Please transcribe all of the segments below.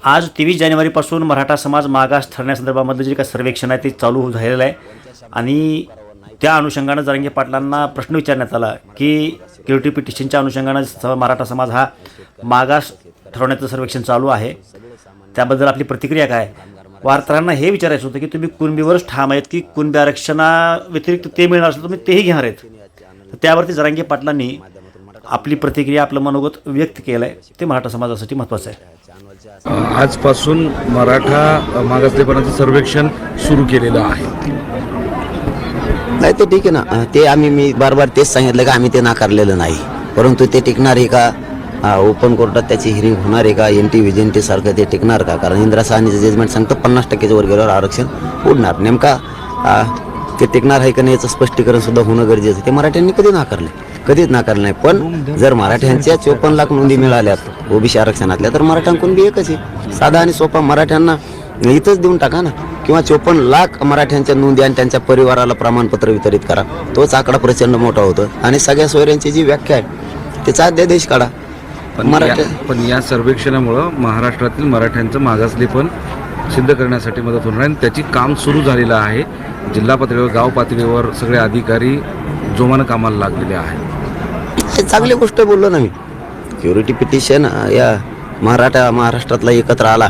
आज तेवीस जानेवारीपासून मराठा समाज मागास ठरण्यासंदर्भामधलं जे काही सर्वेक्षण आहे ते चालू झालेलं आहे. आणि त्या अनुषंगानं जरांगे पाटलांना प्रश्न विचारण्यात आला की क्युरिटी पिटिशनच्या अनुषंगानं मराठा समाज हा मागास ठरवण्याचं सर्वेक्षण चालू आहे. त्याबद्दल आपली प्रतिक्रिया काय? वार्ताहरांना हे विचारायचं होतं की तुम्ही कुणबीवरच ठाम आहेत की कुणबी आरक्षणा व्यतिरिक्त ते मिळणार असेल तुम्ही तेही घेणार आहेत? त्यावरती जरांगे पाटलांनी आपली प्रतिक्रिया आपलं मनोगत व्यक्त केलं आहे ते मराठा समाजासाठी महत्त्वाचं आहे. आजपासून मराठा मागासलेपणाचं सर्वेक्षण सुरू केलेलं आहे. नाही ते ठीक आहे ना. ते आम्ही मी बार बार तेच सांगितलं का आम्ही ते नाकारलेलं नाही. परंतु ते टिकणार आहे का? ओपन कोर्टात त्याची हिरिंग होणार आहे का? एन टी व्हिजन सारखं ते टिकणार का? कारण इंदिरा साहनीचं जजमेंट सांगतं पन्नास टक्केच्या वर गेल्यावर आरक्षण उडणार. नेमका ते टिकणार आहे का नाही याचं स्पष्टीकरण सुद्धा होणं गरजेचं आहे. ते मराठ्यांनी कधी नाकारले कधीच नाकारलं नाही. पण जर मराठ्यांच्या चोपन्न लाख नोंदी मिळाल्यात ओबीसी आरक्षणातल्या तर मराठ्यांकडून बी एकच आहे. साधा आणि सोपा मराठ्यांना इथंच देऊन टाका ना. किंवा चोपन्न लाख मराठ्यांच्या नोंदी आणि त्यांच्या परिवाराला प्रमाणपत्र वितरित करा. तोच आकडा प्रचंड मोठा होतो. आणि सगळ्या सोयऱ्यांची जी व्याख्या आहे त्याचा अध्यादेश काढा. पण मराठा या- पण या सर्वेक्षणामुळं महाराष्ट्रातील मराठ्यांचं मागासलेपण सिद्ध करण्यासाठी मदत होणार आहे आणि त्याची काम सुरू झालेलं आहे. जिल्हा पातळीवर गाव पातळीवर सगळे अधिकारी जोमानं कामाला लागलेले आहेत. हे चांगली गोष्ट बोललो ना मी. क्युरिटी पिटिशन या मराठा महाराष्ट्रातला एकत्र आला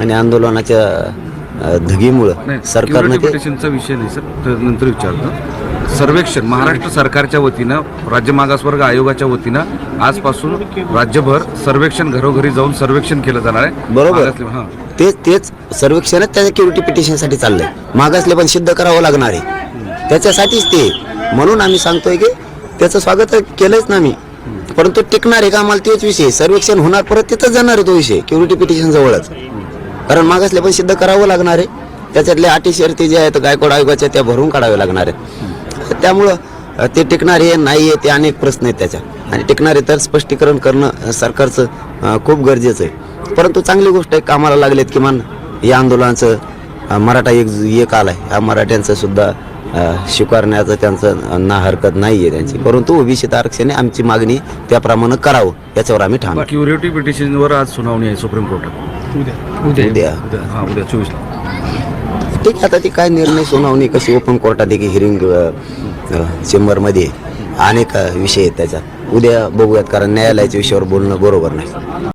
आणि आंदोलनाच्या धगीमुळं सरकारनं ते petitionचा विषय नाही सर. तर नंतर विचारतो. सर्वेक्षण महाराष्ट्र सरकारच्या वतीनं राज्य मागासवर्ग आयोगाच्या वतीनं आजपासून राज्यभर सर्वेक्षण घरोघरी जाऊन सर्वेक्षण केलं जाणार आहे. बरोबर. हां. तेच तेच सर्वेक्षणच त्या क्युरिटी पिटिशनसाठी चाललंय. मागासले पण सिद्ध करावं लागणार आहे. त्याच्यासाठीच ते. म्हणून आम्ही सांगतोय की त्याचं स्वागत केलंच ना मी. परंतु टिकणार आहे का आम्हाला तोच विषय. सर्वेक्षण होणार परत तिथंच जाणार आहे तो विषय क्युरिटी पिटिशन जवळच. कारण मागासले पण सिद्ध करावं लागणार आहे. त्याच्यातल्या अटी शर्ती ज्या आहेत गायकवाड आयोगाच्या त्या भरून काढाव्या लागणार आहेत. त्यामुळं ते टिकणार आहे नाही आहे ते अनेक प्रश्न आहेत त्याच्या आणि टिकणार आहे तर स्पष्टीकरण करणं सरकारचं खूप गरजेचं आहे. परंतु चांगली गोष्ट आहे कामाला लागलेत किमान या आंदोलनाचं मराठा एक एक आलाय. हा मराठ्यांचं सुद्धा स्वीकारण्याचं त्यांचं ना हरकत नाही आहे त्यांची. परंतु ओबीसी आरक्षण आमची मागणी त्याप्रमाणे करावं याच्यावर आम्ही ठाम आहे. क्युरिटी पिटिशनवर आज सुनावणी आहे सुप्रीम कोर्टात. उद्या. उद्या. हां उद्या चोवीसला ठीक आहे आता ती काय निर्णय सुनावणी कशी ओपन कोर्टात आहे की हिरिंग चेंबरमध्ये अनेक विषय आहेत त्याच्यात. उद्या बघूयात कारण न्यायालयाच्या विषयावर बोलणं बरोबर नाही.